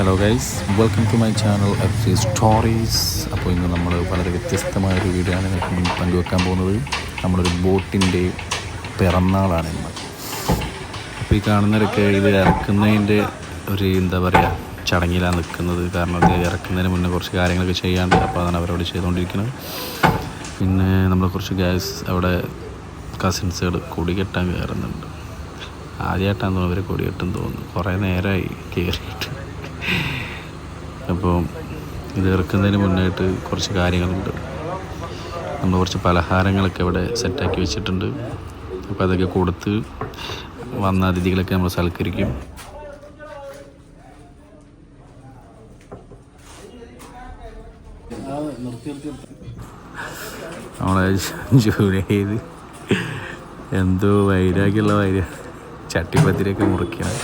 Hello guys welcome to my channel F C stories അപ്പോൾ ഇന്ന് നമ്മൾ വളരെ വ്യത്യസ്തമായ ഒരു വീഡിയോ ആണ് നിങ്ങൾക്ക് മുന്നിൽ പങ്കുവെക്കാൻ പോകുന്നത്. നമ്മളൊരു ബോട്ടിന്റെ പിറന്നാളാണ് ഇന്ന്. അപ്പോൾ ഈ കാണുന്നവരൊക്കെ ഇത് ഇറക്കുന്നതിന്റെ ഒരു എന്താ പറയുക ചടങ്ങിലാണ് നിൽക്കുന്നത്. കാരണം ഇത് ഇറക്കുന്നതിന് മുന്നേ കുറച്ച് കാര്യങ്ങളൊക്കെ ചെയ്യാണ്ട് അപ്പോൾ അതാണ് അവരവിടെ ചെയ്തുകൊണ്ടിരിക്കുന്നത്. പിന്നെ നമ്മൾ കുറച്ച് ഗ്യാസ് അവിടെ കസിൻസുകൾ കൊടി കെട്ടാൻ കയറുന്നുണ്ട്. ആദ്യമായിട്ടാണ് തോന്നുന്നു അവർ കൊടി കെട്ടും തോന്നുന്നു. കുറേ നേരമായി കയറിയിട്ട് അപ്പോൾ ഇത് ഇറക്കുന്നതിന് മുന്നായിട്ട് കുറച്ച് കാര്യങ്ങളുണ്ട്. നമ്മൾ കുറച്ച് പലഹാരങ്ങളൊക്കെ ഇവിടെ സെറ്റാക്കി വെച്ചിട്ടുണ്ട്. അപ്പോൾ അതൊക്കെ കൊടുത്ത് വന്ന അതിഥികളൊക്കെ നമ്മൾ സൽക്കരിക്കും. നമ്മളെ ജോലി ചെയ്ത് എന്തോ വൈരാഗ്യമുള്ള വൈര ചട്ടിപ്പത്തിരിയൊക്കെ മുറിക്കണം.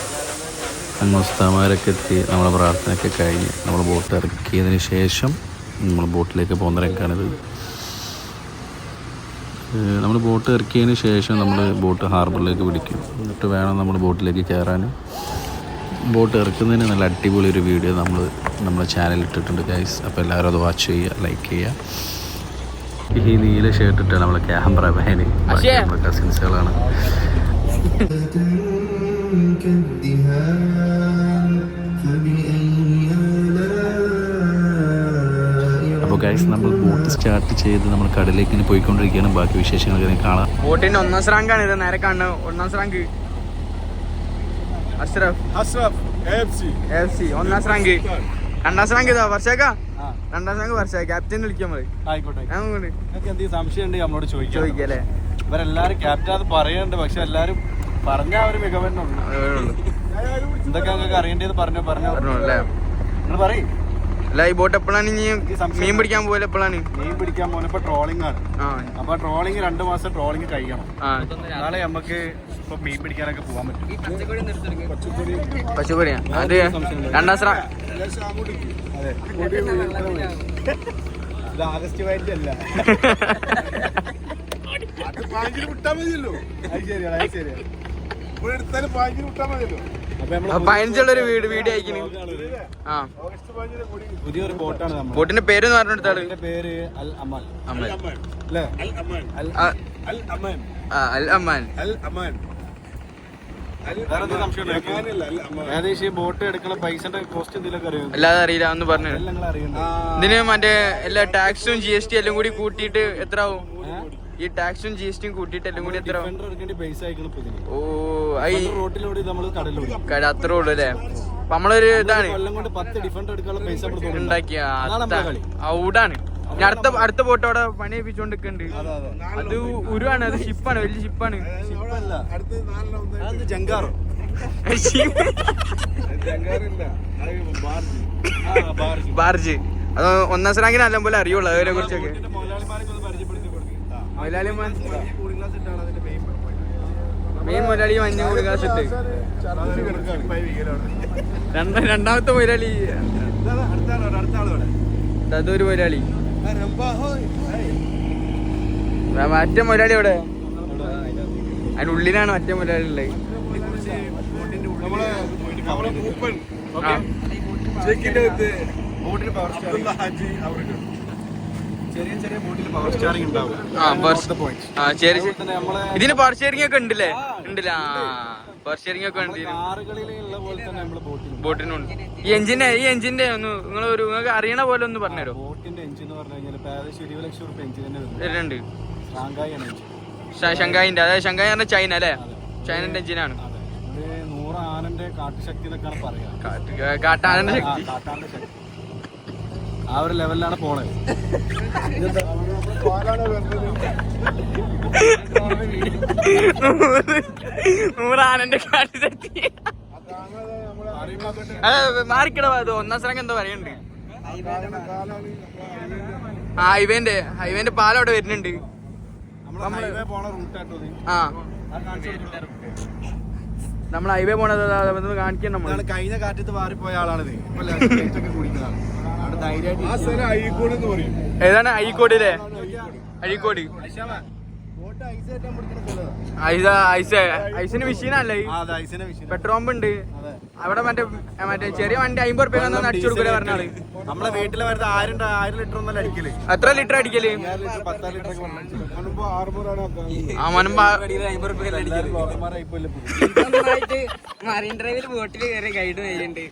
അങ്ങ് ഉസ്താമാരൊക്കെ എത്തി നമ്മളെ പ്രാർത്ഥനയൊക്കെ കഴിഞ്ഞ് നമ്മൾ ബോട്ട് ഇറക്കിയതിന് ശേഷം നമ്മൾ ബോട്ടിലേക്ക് പോകുന്നവരൊക്കെയാണിത് നമ്മൾ ബോട്ട് ഇറക്കിയതിന് ശേഷം നമ്മൾ ബോട്ട് ഹാർബറിലേക്ക് പിടിക്കും. എന്നിട്ട് വേണം നമ്മൾ ബോട്ടിലേക്ക് കയറാൻ. ബോട്ട് ഇറക്കുന്നതിന് നല്ല അടിപൊളി ഒരു വീഡിയോ നമ്മൾ നമ്മുടെ ചാനലിൽ ഇട്ടിട്ടുണ്ട് ഗൈസ് അപ്പോൾ എല്ലാവരും അത് വാച്ച് ചെയ്യുക ലൈക്ക് ചെയ്യുക. ഈ നീല ഷർട്ട് ഇട്ടാണ് നമ്മളെ ക്യാമറ മാന് നമ്മുടെ കസിൻസുകളാണ് ഗൈസ് നമ്മൾ ബോട്ട് സ്റ്റാർട്ട് ചെയ്ത് നമ്മൾ കടലിലേക്ക് ഇനി പോയിക്കൊണ്ടിരിക്കുകയാണ്. ബാക്കി വിശേഷങ്ങൾ കാണാം. ബോട്ടിന്റെ ഒന്നാം സ്രാങ്കാണ് ഇത്. നേരെ കാണുന്നത് ഒന്നാം സ്രാങ്ക് അഷ്റഫ്. അഷ്റഫ്. എഫ് സി ഒന്നാം സ്രാങ്ക് രണ്ടാം സ്രാങ്ക് ഇതാ. വർഷക്ക? രണ്ടാം സ്രാങ്ക് വർഷ. ക്യാപ്റ്റൻ വിളിക്കാൻ മതി ആയിക്കോട്ടെ അങ്ങോട്ട്. എന്തെങ്കിലും സംശയം ഉണ്ടെങ്കിൽ നമ്മളോട് ചോദിക്കാം. ചോദിക്കല്ലേ? ഇവരെല്ലാരും ക്യാപ്റ്റൻ അത് പറയുന്നുണ്ട് പക്ഷെ എല്ലാരും പറഞ്ഞ ഒരു മികവെണ്ണുണ്ട് എന്തൊക്കെ അറിയേണ്ടത് പറഞ്ഞോ. പറഞ്ഞോ അല്ലേ? നിങ്ങൾ പറയും. അല്ല ഈ ബോട്ട് എപ്പോഴാണ് ഇനി മീൻ പിടിക്കാൻ പോലെ എപ്പോഴാണ് മീൻ പിടിക്കാൻ പോകുന്നപ്പോ ട്രോളിംഗ് ആണ്. അപ്പൊ ട്രോളിംഗ് രണ്ടു മാസം ട്രോളിംഗ് കഴിയണം. നാളെ നമുക്ക് ഇപ്പൊ മീൻ പിടിക്കാനൊക്കെ പോകാൻ പറ്റും. പച്ചക്കറിയാ? അത് രണ്ടാം സ്രാ ആഗസ്റ്റ് വൈറ്റ് അല്ല. അത് വിട്ടാ മതിയല്ലോ. അത് ശരിയാണ് അത് ശരിയാണ്. പതിനഞ്ചുള്ളൊരു വീട് വീട് അയക്കണ്. ആ. ഓഗസ്റ്റ് പതിനഞ്ചിന് കൂടി പുതിയൊരു ബോട്ടാണ് നമ്മൾ ബോട്ടിന്റെ പേര് പറഞ്ഞെടുത്താൾ പേര് അൽ അമാൻ. അല്ലേ? അൽ അമാൻ. അൽ അമാൻ. അൽ അമാൻ. ഏകദേശം ബോട്ട് എടുക്കുന്ന പൈസന്റെ കോസ്റ്റ് അറിയാം? അല്ലാതെ അറിയില്ല ഒന്ന് പറഞ്ഞു ഇതിന് മറ്റേ എല്ലാ ടാക്സും ജി എസ് ടി എല്ലാം കൂടി കൂട്ടിയിട്ട് എത്ര ആവും ഈ ടാക്സും ജി എസ് ടിയും കൂട്ടിയിട്ട് എല്ലാം കൂടി എത്ര? ഓ ഐ റോട്ടിലൂടെ നമ്മൾ കടലിലൂടെ കട അത്രേ ഉള്ളൂ അല്ലേ? അപ്പൊ നമ്മളൊരു ഇതാണ്. കൊല്ലം കൊണ്ട് പത്ത് ഡിഫൻഡർ എടുക്കാനുള്ള പൈസ നമ്മൾ ഉണ്ടാക്കിയ ഔടാണ്. ഇനി അടുത്ത അടുത്ത ബോട്ട് അവിടെ പണി ഏൽപ്പിച്ചോണ്ടിരിക്കുന്നുണ്ട് അത് ഉരുവാണ് അത് ഷിപ്പാണ് വലിയ ഷിപ്പാണ് ബാർജ്. അത് ഒന്നാം സ്രാങ്കിന് നല്ല പോലെ അറിയുള്ളൂ അതിനെ കുറിച്ചൊക്കെ. അതിന്റെ മെയിൻ മെയിൻ മുതലാളി മഞ്ഞ കൊടുക്കാസിട്ട് രണ്ട രണ്ടാമത്തെ മുതലാളി അതൊരു മുതലാളി ആ, മറ്റേ മുതലാളി എവിടെ അതിനുള്ളിലാണ് മറ്റേ മുതലാളി ഉള്ളത്. ചെറിയ ചെറിയ ബോട്ടിൽ പവർ സ്റ്റാർ ആ ബസ് പോയിന്റ് ആ ശരി ശരി തന്നെ നമ്മളെ ഇതിന് പവർ ഷെയറിംഗ് ഒക്കെ ഉണ്ടല്ലേ? ഉണ്ടല്ലേ? ആ പവർ ഷെയറിംഗ് ഒക്കെ ഉണ്ട് ബോട്ടിനുണ്ട്. ഈ എഞ്ചിന്റെ ഈ എഞ്ചിന്റെ ഒന്ന് നിങ്ങൾ ഒരു നിങ്ങൾക്ക് അറിയണ പോലെ ഒന്ന് പറഞ്ഞുതരോ ബോട്ടിന്റെ എഞ്ചിൻ എന്ന് പറഞ്ഞു കഴിഞ്ഞാൽ വരുന്നുണ്ട്. ഷങ്കായിന്റെ അതായത് ഷങ്കായി പറഞ്ഞ ചൈന അല്ലേ? ചൈനന്റെ എഞ്ചിനാണ്. നൂറ് ആനന്റെ കാട്ടുശക്തി എന്നൊക്കെയാണ് പറയാ കാട്ട്- കാട്ടാനന്റെ ശക്തി. ആ ഒരു ലെവലിലാണ് പോണത് നൂറ് നൂറാനന്റെ കാട്ട് മാറിക്കിട ഒന്നാം സ്ഥലം എന്താ പറയണ്ട് ആ ഇവന്റെ ഹൈവേന്റെ പാലം അവിടെ വരുന്നുണ്ട്. നമ്മൾ ഹൈവേ പോണ റൂട്ടാട്ടോ ഇത്. ആ. നമ്മൾ ഹൈവേ പോണത് കാണിക്കണം നമ്മൾ ഇതാണ് കഴിഞ്ഞ കാറ്റത്ത് മാറിപ്പോയ ആളാണിത്. ഏതാണ്? അഴീക്കോട്. അല്ലേ അഴീക്കോട് ഐസിന് മെഷീനല്ലേ? പെട്രോൾ പമ്പ് ഉണ്ട്. അതെ. അവിടെ മറ്റേ മറ്റേ ചെറിയ വണ്ടി അമ്പത് റുപ്യ അടിച്ചു കൊടുക്കൂല പറഞ്ഞാൽ? നമ്മളെ വീട്ടിലെ വരുന്ന ആയിരം ആയിരം ലിറ്റർ ഒന്നല്ല അടിക്കൽ. എത്ര ലിറ്റർ അടിക്കൽ? ആ മനുമ്പ മറീൻ ഡ്രൈവിൽ ബോട്ടിൽ കയറി ഗൈഡ് നേരിണ്ട്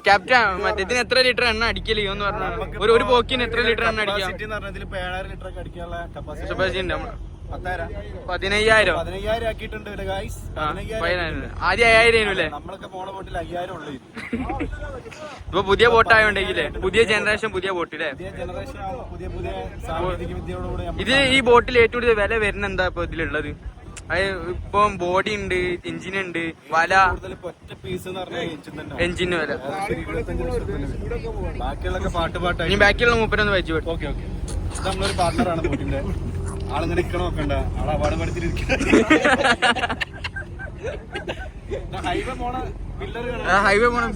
ക്യാപ്റ്റൻ എത്ര ലിറ്റർ എണ്ണ അടിക്കൽ എന്ന് പറഞ്ഞാൽ ഒരു ഒരു പോക്കിന് എത്ര ലിറ്റർ എണ്ണ അടിക്കാം? കപ്പാസിറ്റി ഉണ്ട്. പതിനയ്യായിരം. ആദ്യം അയ്യായിരം അല്ലേ? ഇപ്പൊ പുതിയ ബോട്ട് ആയോണ്ടെങ്കിലേ പുതിയ ജനറേഷൻ പുതിയ ബോട്ടില്ലേ ഇത് ഈ ബോട്ടിൽ ഏറ്റവും കൂടുതൽ വില വരുന്ന എന്താ ഇപ്പൊ ഇതിലുള്ളത്? അത് ഇപ്പം ബോഡി ഉണ്ട് എഞ്ചിൻ ഉണ്ട് വല. എഞ്ചിന് വല. പാട്ട് ഇനി ബാക്കിയുള്ള മൂപ്പരൊന്ന് വെച്ചു വിട്ടു ഓക്കെ. ഓക്കെ നമ്മളൊരു പാർട്ണറാണ് ബോട്ടിന്റെ. ആളിങ്ങനെ ഇരിക്കണ നോക്കണ്ട. ആളെ അപാട് ഹൈവേ പോണ ഹൈവേ പോണം.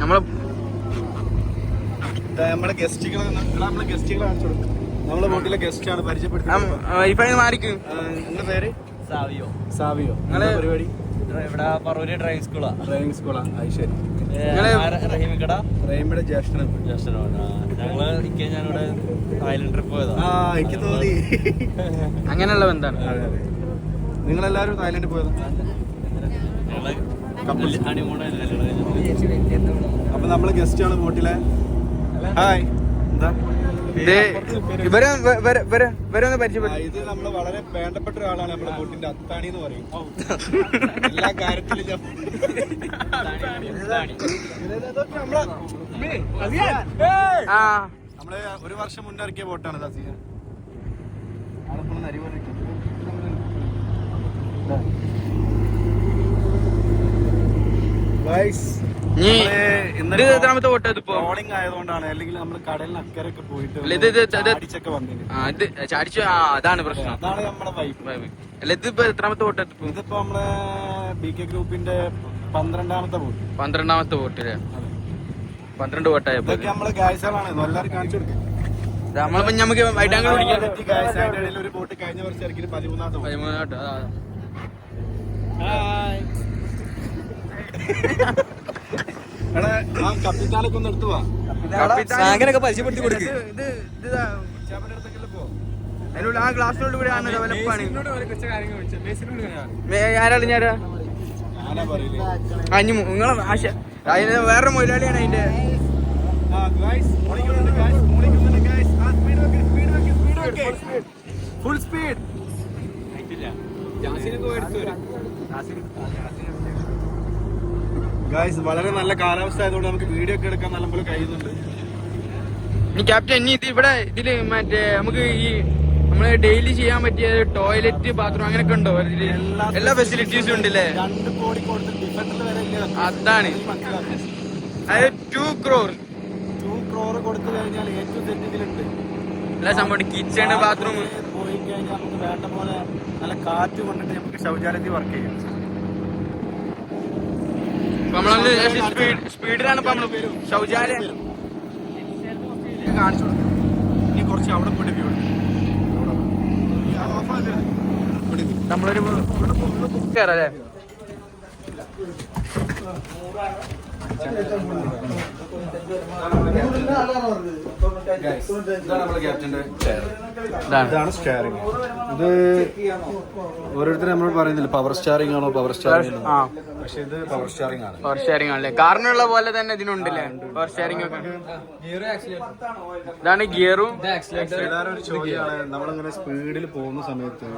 നമ്മളെ നമ്മളെ ഗസ്റ്റുകളെ നമ്മളെ ഗസ്റ്റുകളെ കാണിച്ചു കൊടുക്കും. നമ്മളെ ബോട്ടിലെ ഗസ്റ്റ് ആണ് പരിചയപ്പെടുത്തുന്നത് മാറിക്കും. നിങ്ങളുടെ പേര്? സാവിയോ. സാവിയോ. നിങ്ങൾ പരിപാടി? ഇവിടെ പറവൂര് ഡ്രൈവിംഗ് സ്കൂളാ ഡ്രൈവിംഗ് സ്കൂളാ അത് ശരി. റഹീമിക്കട? റഹീമിയുടെ ജ്യേഷ്ഠനാണ്. ജസ്റ്റനോട് ഞങ്ങൾ ഇരിക്കാൻ ഞാനിവിടെ തായ്ലൻഡ് ട്രിപ്പ് പോയതാ. ആ എനിക്ക് തോന്നി. അങ്ങനെയുള്ള ബന്ധാണ്. അതെ അതെ. നിങ്ങളെല്ലാരും തായ്ലൻഡ് പോയതാ? അപ്പൊ നമ്മൾ ഗസ്റ്റ് ആണ് ബോട്ടിലെ ഹായ്. എന്താ? ഇത് ഇവരെ ഇവരെ ഇവരെ ഇവരെ ഒന്ന് ആ, ഇത് നമ്മൾ വളരെ വേണ്ടപ്പെട്ട ഒരാളാണ് നമ്മുടെ ബോട്ടിന്റെ അത്താണി എന്ന് പറയും. എല്ലാ കാര്യത്തിലും നമ്മളെ ഒരു വർഷം മുന്നേ ഇറക്കിയ ബോട്ടാണ് ദാസിയ ആളിപ്പോൾ ഇത് എത്രാമത്തെ വോട്ട് ഇതിപ്പോ ട്രോളിംഗ് ആയതുകൊണ്ടാണ് അല്ലെങ്കിൽ നമ്മൾ കടലിന് പോയിട്ട് അല്ല, ഇത് ഇത് ഇത് അടിച്ചൊക്കെ വന്നിന് ആ ഇത് ചാടിച്ചു ആ അതാണ് പ്രശ്നം. അതാണ് നമ്മുടെ വൈഫ് അല്ല ഇതിപ്പോ എത്രാമത്തെ വോട്ട് ഇതിപ്പോ ഇതിപ്പോ നമ്മളെ ബി കെ ഗ്രൂപ്പിന്റെ പന്ത്രണ്ടാമത്തെ വോട്ട്. പന്ത്രണ്ടാമത്തെ വോട്ടില്ലേ പന്ത്രണ്ട് വോട്ടായപ്പോ ഇതൊക്കെ നമ്മളെ ഗായ്സുകളാണ് എല്ലാവരും കാണിച്ചു കൊടുക്കും. നമ്മളിപ്പോ നമുക്ക് പിടിക്കാം. ഇടയിൽ ഒരു ബോട്ട് കഴിഞ്ഞ വർഷം പതിമൂന്നാമത്തെ അതാ സാഗരൊക്കെ പരിചയപ്പെടുത്തി കൊടുക്ക്. അതിനുള്ള ആ ഗ്ലാസിനോട് കൂടി ആണ് ഡെവലപ്പാണ് ആരാൾ ഞാനാ ഞാനാ പറയില്ലേ അഞ്ഞു നിങ്ങളെ ആശ അതിന് വേറെ മൊയിലാളിയാണ് അതിന്റെ ആ ഗായ്സ് ഓടിക്കുന്നുണ്ട് ഗായ്സ് ഓടിക്കുന്നുണ്ട് ഗായ്സ് ആ സ്പീഡ് വെക്ക് സ്പീഡ് വെക്ക് സ്പീഡ് വെക്ക് ഫുൾ സ്പീഡ് ഗായ്സ് വളരെ നല്ല കാലാവസ്ഥ ആയതുകൊണ്ട് നമുക്ക് വീഡിയോ ഒക്കെ എടുക്കാൻ നല്ലപോലെ കഴിയുന്നുണ്ട്. ക്യാപ്റ്റൻ ഇനി ഇത് ഇവിടെ ഇതിൽ മറ്റേ നമുക്ക് ഈ നമ്മൾ ഡെയിലി ചെയ്യാൻ പറ്റിയ ടോയ്ലറ്റ് ബാത്റൂം അങ്ങനെയൊക്കെ ഉണ്ടോ? എല്ലാ ഫെസിലിറ്റീസും ഉണ്ടല്ലേ? അതാണ്. അതായത് ടു ക്രോർ ടു ക്രോർ കൊടുത്തു കഴിഞ്ഞാൽ ഏറ്റവും സെറ്റ് ഇതിലുണ്ട്. എല്ലാ സംഭവം കിച്ചൺ ബാത്റൂം പോയി കഴിഞ്ഞാൽ നമുക്ക് വേണ്ട പോലെ നല്ല കാറ്റ് കൊണ്ടിട്ട് നമുക്ക് ശൗചാലയത്തിൽ വർക്ക് ചെയ്യാം. നമ്മൾ സ്പീഡ് സ്പീഡിലാണ് ഇപ്പൊ നമ്മൾ ശൗചാലയം കാണിച്ചു കൊടുക്കും. ഇനി കുറച്ച് അവിടെ പോയിട്ട് വ്യൂ നമ്മളൊരു കയറല്ലേ ഇതാണ്. ഇത് ഓരോരുത്തരും നമ്മൾ പറയുന്നില്ല? പവർ സ്റ്റാറിംഗ് ആണോ? പവർ സ്റ്റാറിംഗ് ആ. പക്ഷെ ഇത് പവർ സ്റ്റാറിംഗ് ആണ്. പവർ ഷെയറിംഗ് ആണല്ലേ? കാറിനുള്ള പോലെ തന്നെ ഇതിനുണ്ടല്ലേ? പവർ ഷെയറിംഗ് ഒക്കെ. ഇതാണ് ഗിയറും ഒരു ചോദ്യമാണ്. നമ്മളിങ്ങനെ സ്പീഡിൽ പോകുന്ന സമയത്ത്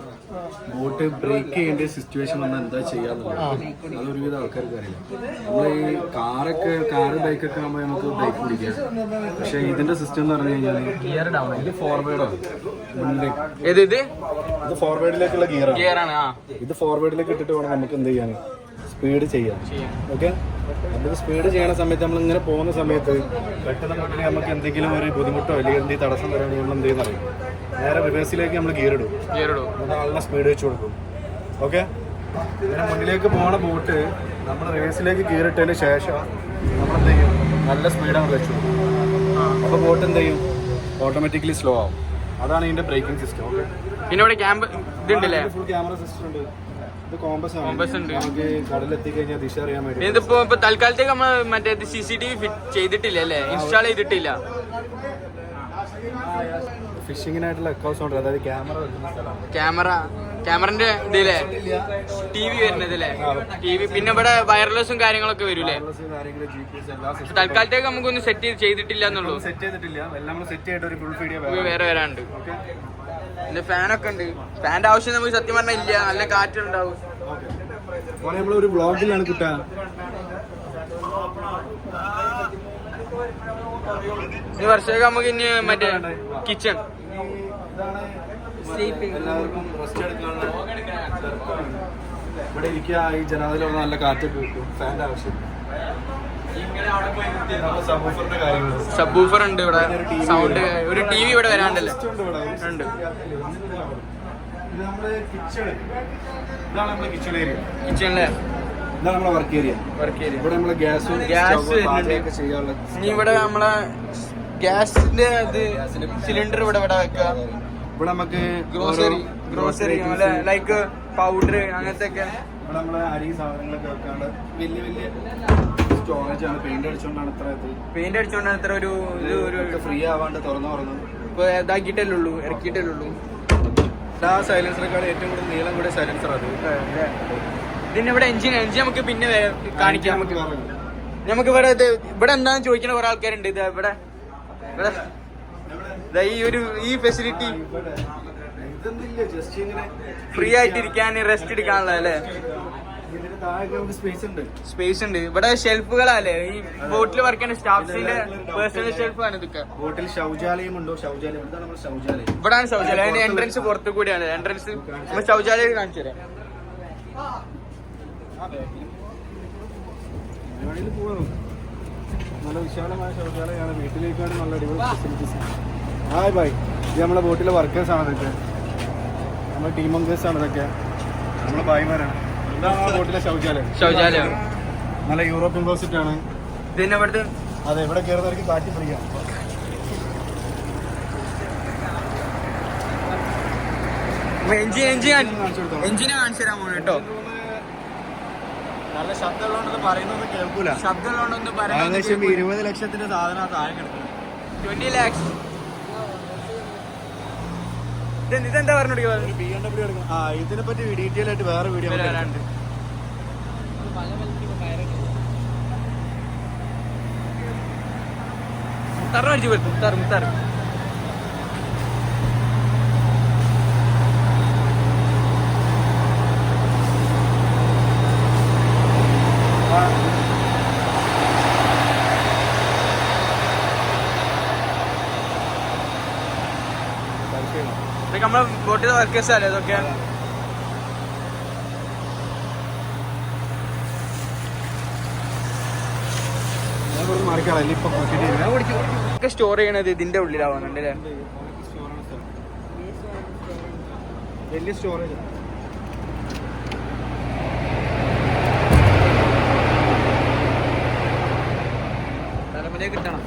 ബോട്ട് ബ്രേക്ക് ചെയ്യേണ്ട സിറ്റുവേഷൻ വന്നാൽ എന്താ ചെയ്യാന്നുള്ളത്? അതൊരുവിധ ആൾക്കാർക്ക് അറിയില്ല നമ്മൾ ഈ കാറൊക്കെ കാറ് ബൈക്കൊക്കെ ആകുമ്പോൾ നമുക്ക് ബ്രേക്ക് പിടിക്കാം. പക്ഷെ ഇതിന്റെ സിസ്റ്റം എന്ന് പറഞ്ഞു കഴിഞ്ഞാൽ ഗിയർ ഡൗൺ ഇത് ഫോർവേഡാണ് ഇത്? ഫോർവേഡിലേക്കുള്ള ഗിയർ ഗിയർ ആണ്. ഇത് ഫോർവേഡിലേക്ക് ഇട്ടിട്ട് വേണം നമുക്ക് എന്ത് ചെയ്യാൻ സ്പീഡ് ചെയ്യാം. ഓക്കെ നമുക്ക് സ്പീഡ് ചെയ്യണ സമയത്ത് നമ്മൾ ഇങ്ങനെ പോകുന്ന സമയത്ത് പെട്ടെന്ന് പെട്ടെന്ന് നമുക്ക് എന്തെങ്കിലും ഒരു ബുദ്ധിമുട്ടോ അല്ലെങ്കിൽ എന്തെങ്കിലും തടസ്സം വരാൻ നമ്മൾ എന്ത് ചെയ്യുന്ന അറിയും നേരെ റിവേഴ്സിലേക്ക് നമ്മൾ ഗിയർ ഇടും. ഗിയർ ഇടും. എന്നിട്ട് നല്ല സ്പീഡ് വെച്ച് കൊടുക്കും. ഓക്കെ ഇങ്ങനെ മുന്നിലേക്ക് പോണ ബോട്ട് നമ്മൾ റിവേഴ്സിലേക്ക് ഗിയർ ഇട്ടതിന് ശേഷം നമ്മൾ എന്ത് ചെയ്യും? നല്ല സ്പീഡാണ് വെച്ചു കൊടുക്കും. അപ്പോൾ ബോട്ട് എന്ത് ചെയ്യും? ഓട്ടോമാറ്റിക്കലി സ്ലോ ആവും. അതാണ് ഇതിന്റെ ബ്രേക്കിംഗ് സിസ്റ്റം ഓക്കെ പിന്നെ ഇവിടെ ക്യാമ്പ് ഇതുണ്ടല്ലേ? ഫുൾ ക്യാമറ സിസ്റ്റം ഉണ്ട്. ഇതിപ്പോ ഇപ്പൊ തൽക്കാലത്തേക്ക് നമ്മൾ മറ്റേ C C T V fit ചെയ്തിട്ടില്ല അല്ലേ? ഇൻസ്റ്റാൾ ചെയ്തിട്ടില്ല. ഫിഷിങ്ങിനായിട്ടുള്ള അക്കൗണ്ട്സ് ഉണ്ട്. അതായത് ക്യാമറ ക്യാമറ ക്യാമറന്റെ ഇതില്ലേ? ടി വി വരുന്നതല്ലേ ടി വി പിന്നെ ഇവിടെ വയർലെസ്സും കാര്യങ്ങളൊക്കെ വരൂലേ തൽക്കാലത്തേക്ക് നമുക്കൊന്നും സെറ്റ് ചെയ്തിട്ടില്ല എന്നുള്ളൂ. സെറ്റ് ചെയ്തിട്ടില്ല. എല്ലാം സെറ്റ് ചെയ്തിട്ട് ഒരു ഫുൾ വീഡിയോ വേറെ വരാണ്ട് പിന്നെ ഫാനൊക്കെ ഉണ്ട്. ഫാന്റെ ആവശ്യം നമുക്ക് സത്യം പറഞ്ഞാൽ ഇല്ല. നല്ല കാറ്റുണ്ടാവും. ഒരു ബ്ലോഗിലാണ് കിട്ടാ. ഈ വർഷമൊക്കെ നമുക്ക് ഇനി മറ്റേ കിച്ചൺ എല്ലാവർക്കും റെസ്റ്റ് എടുക്കാനുള്ള ഇവിടെ ഇരിക്കുക ഈ ജനാതിലുള്ള നല്ല കാറ്റൊക്കെ കിട്ടും. ഫാന്റെ ആവശ്യം. സബൂഫറിന്റെ കാര്യങ്ങൾ സബ് ഊഫർ ഉണ്ട് ഇവിടെ സൗണ്ട് ഒരു ടി വി ഇവിടെ വരാണ്ടല്ലേ? ഉണ്ട് ഇതാണ് കിച്ചണിലെ വർക്ക് ഏരിയ വർക്ക് ഏരിയ ഇവിടെ നമ്മളെ ഗ്യാസ് ഗ്യാസ് ചെയ്യാനുള്ള ഇനി ഇവിടെ നമ്മളെ ഗ്യാസിന്റെ ഇത് സിലിണ്ടർ ഇവിടെ ഇവിടെ വെക്കുക ഇവിടെ നമുക്ക് ഗ്രോസറി ഗ്രോസറി ലൈക്ക് പൗഡർ അങ്ങനത്തെ ഒക്കെ ഇവിടെ നമ്മളെ അരി സാധനങ്ങളൊക്കെ വെക്കാണ്ട്. വലിയ വലിയ സ്റ്റോറേജ് ആണ് പെയിന്റ് അടിച്ചുകൊണ്ടാണ് ഇത്ര ഇത്. പെയിന്റ് അടിച്ചോണ്ടാണ് ഇത്ര ഒരു ഇത് ഒരു ഫ്രീ ആവാണ്ട് തുറന്നു തുറന്നു ഇപ്പൊ ഇതാക്കിയിട്ടല്ലേ ഉള്ളൂ ഇറക്കിയിട്ടല്ലേ ഉള്ളൂ. എല്ലാ സൈലൻസറേക്കാൾ ഏറ്റവും കൂടുതൽ നീളം കൂടിയ സൈലൻസർ അത്. ഇതിന്റെ ഇവിടെ എഞ്ചിൻ എഞ്ചിൻ നമുക്ക് പിന്നെ കാണിക്കാം. നമുക്ക് നമുക്ക് ഇവിടെ ഇത് ഇവിടെ എന്താന്ന് ചോദിക്കണ കുറെ ആൾക്കാരുണ്ട്. ഇത് ഇവിടെ. ഇവിടെ. ഈ ഒരു ഈ ഫെസിലിറ്റി ഫ്രീ ആയിട്ടിരിക്കാൻ റെസ്റ്റ് എടുക്കാനുള്ള അല്ലേ സ്പേസ് ഉണ്ട്. സ്പേസ് ഉണ്ട്. ഇവിടെ ഷെൽഫുകളല്ലേ ഈ ബോട്ടിൽ വർക്ക് ചെയ്യുന്ന സ്റ്റാഫ്സിന്റെ പേഴ്സണൽ ഷെൽഫ് ആണ് ഇതൊക്കെ. ബോട്ടിൽ ശൗചാലയം ഉണ്ടോ? ശൗചാലയം. ശൗചാലയം? ഇവിടാണ് ശൗചാലയം. അതിന്റെ എൻട്രൻസ് പുറത്തു കൂടിയാണ് എൻട്രൻസ് നമ്മൾ ശൗചാലയം കാണിച്ചു തരാം. പരിപാടിയിൽ പോവാം നല്ല വിശാലമായ ശൗചാലയമാണ്. വീട്ടിലേക്കാണ് നല്ല അടിപൊളി ഫെസിലിറ്റീസ് ഹായ് ബൈ ഇത് നമ്മളെ ബോട്ടിലെ വർക്കേഴ്സ് ആണ് ഇതൊക്കെ. നമ്മുടെ ടീം മെമ്പേഴ്സ് ആണ് ഇതൊക്കെ. നമ്മളെ ഭായിമാരാണ് ശൗചാലയം? നല്ല യൂറോപ്യൻ ക്ലോസറ്റ് ആണ്. ഇതിന്റെ അവിടുത്തെ അതെ ഇവിടെ കയറുന്നവർക്ക് കാറ്റി പിടിക്കാം എഞ്ചിൻ എഞ്ചിൻ എഞ്ചിന് കാണിച്ചു തരാൻ പോണു കേട്ടോ. നല്ല ശബ്ദമുള്ളതുകൊണ്ട് പറയുന്നത് കേൾക്കൂല. ശബ്ദമുള്ളതുകൊണ്ടൊന്നും ഏകദേശം പറയാൻ ഇരുപത് ലക്ഷത്തിന്റെ സാധനം താഴെ കിടക്കുന്നത്. ട്വന്റി ലാക്സ്. ഇതെന്താ പറഞ്ഞു ഇതിനെ പറ്റി ഡീറ്റെയിൽ ആയിട്ട് വേറെ വീഡിയോ വരാണ്ട്. മുത്താറ് അടിച്ചു പോയി മുത്താറ് മുത്താറ് ഇതൊക്കെ ver വർക്കേഴ്സ് അല്ലേ ഇതൊക്കെ ഒക്കെ സ്റ്റോർ ചെയ്യണത് ഇതിന്റെ ഉള്ളിലാവുന്നുണ്ട് അല്ലേ വലിയ സ്റ്റോറേജ് തലമുറയെ കിട്ടണം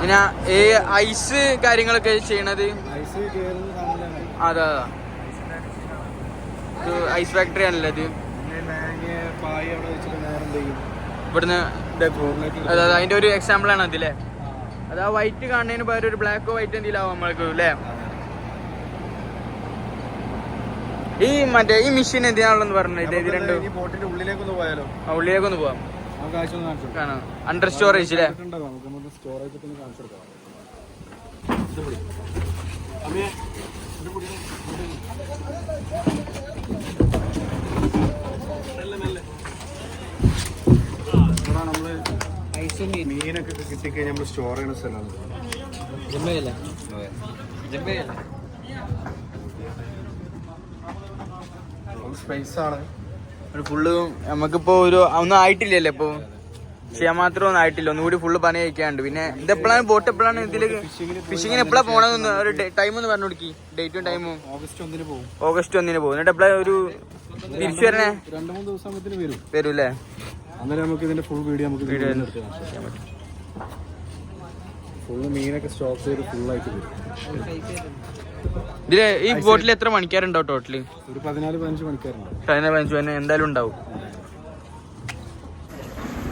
പിന്നെ ഈ ഐസ് കാര്യങ്ങളൊക്കെ ചെയ്യണത്? അതാ അതാ. ഐസ് ഫാക്ടറി ആണല്ലോ ഇത്. ഇവിടുന്ന് അതായത് അതെ അതിന്റെ ഒരു എക്സാമ്പിൾ ആണ് അതില്ലേ അത് ആ വൈറ്റ് കാണുന്നതിന് പകരം ഒരു ബ്ലാക്കോ വൈറ്റ് എന്തെങ്കിലും ആവും നമ്മൾക്ക് അല്ലേ? ഈ മറ്റേ ഈ മെഷീൻ എന്തിനാണെന്ന് പറഞ്ഞത് ഇത് രണ്ടും? ഉള്ളിലേക്കൊന്ന് പോയാലോ? ആ, ഉള്ളിലേക്കൊന്ന് പോവാം. അണ്ടർ സ്റ്റോറേജ് അല്ലേ മീനൊക്കെ കിട്ടിക്കഴിഞ്ഞാൽ നമ്മൾ സ്റ്റോർ ചെയ്യുന്ന സ്ഥലമാണ്. സ്പേസ് ആണ്. ഫുള്ള് നമുക്കിപ്പോ ഒരു ഒന്നും ആയിട്ടില്ലല്ലേ ഇപ്പൊ. ചെയ്യാൻ മാത്രം ഒന്നും ആയിട്ടില്ല. ഒന്നുകൂടി ഫുള്ള് പണി കഴിക്കാണ്ട് പിന്നെ ഇത് എപ്പോഴാണ് ബോട്ട് എപ്പോഴാണ് ഇതിലേക്ക് ഫിഷിങ്ങിന് എപ്പോഴാ പോണെന്ന് ഒരു ടൈം ഒന്ന് പറഞ്ഞു കൊടുക്കി. ഡേറ്റും ടൈമും ഓഗസ്റ്റ് ഒന്നിന് പോകും. ഓഗസ്റ്റ് ഒന്നിന് പോകും. എന്നിട്ട് എപ്പോഴാണ് ഒരു തിരിച്ചു വരണേ? രണ്ടു മൂന്ന് ദിവസം വരും. വരൂല്ലേ? അന്നേരം നമുക്ക് ഇതിന്റെ ഫുൾ വീഡിയോ നമുക്ക് വീഡിയോ ഫുള്ള് മീനൊക്കെ സ്റ്റോക്ക് ചെയ്ത് ഫുള്ളായിട്ട് വരും. ഇതിൽ ഈ ബോട്ടിൽ എത്ര മണിക്കാരുണ്ടാവും ടോട്ടൽ? ഒരു പതിനാല് പതിനഞ്ച് പതിനാല് പതിനഞ്ച് പതിനാല് എന്തായാലും ഉണ്ടാവും.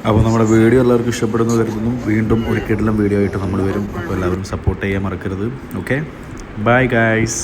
അപ്പോൾ നമ്മുടെ വീഡിയോ എല്ലാവർക്കും ഇഷ്ടപ്പെടുന്നു കരുതുന്നു. വീണ്ടും ഒരിക്കലും വീഡിയോ ആയിട്ട് നമ്മൾ വരും. അപ്പോൾ എല്ലാവരും സപ്പോർട്ട് ചെയ്യാൻ മറക്കരുത്. Okay bye guys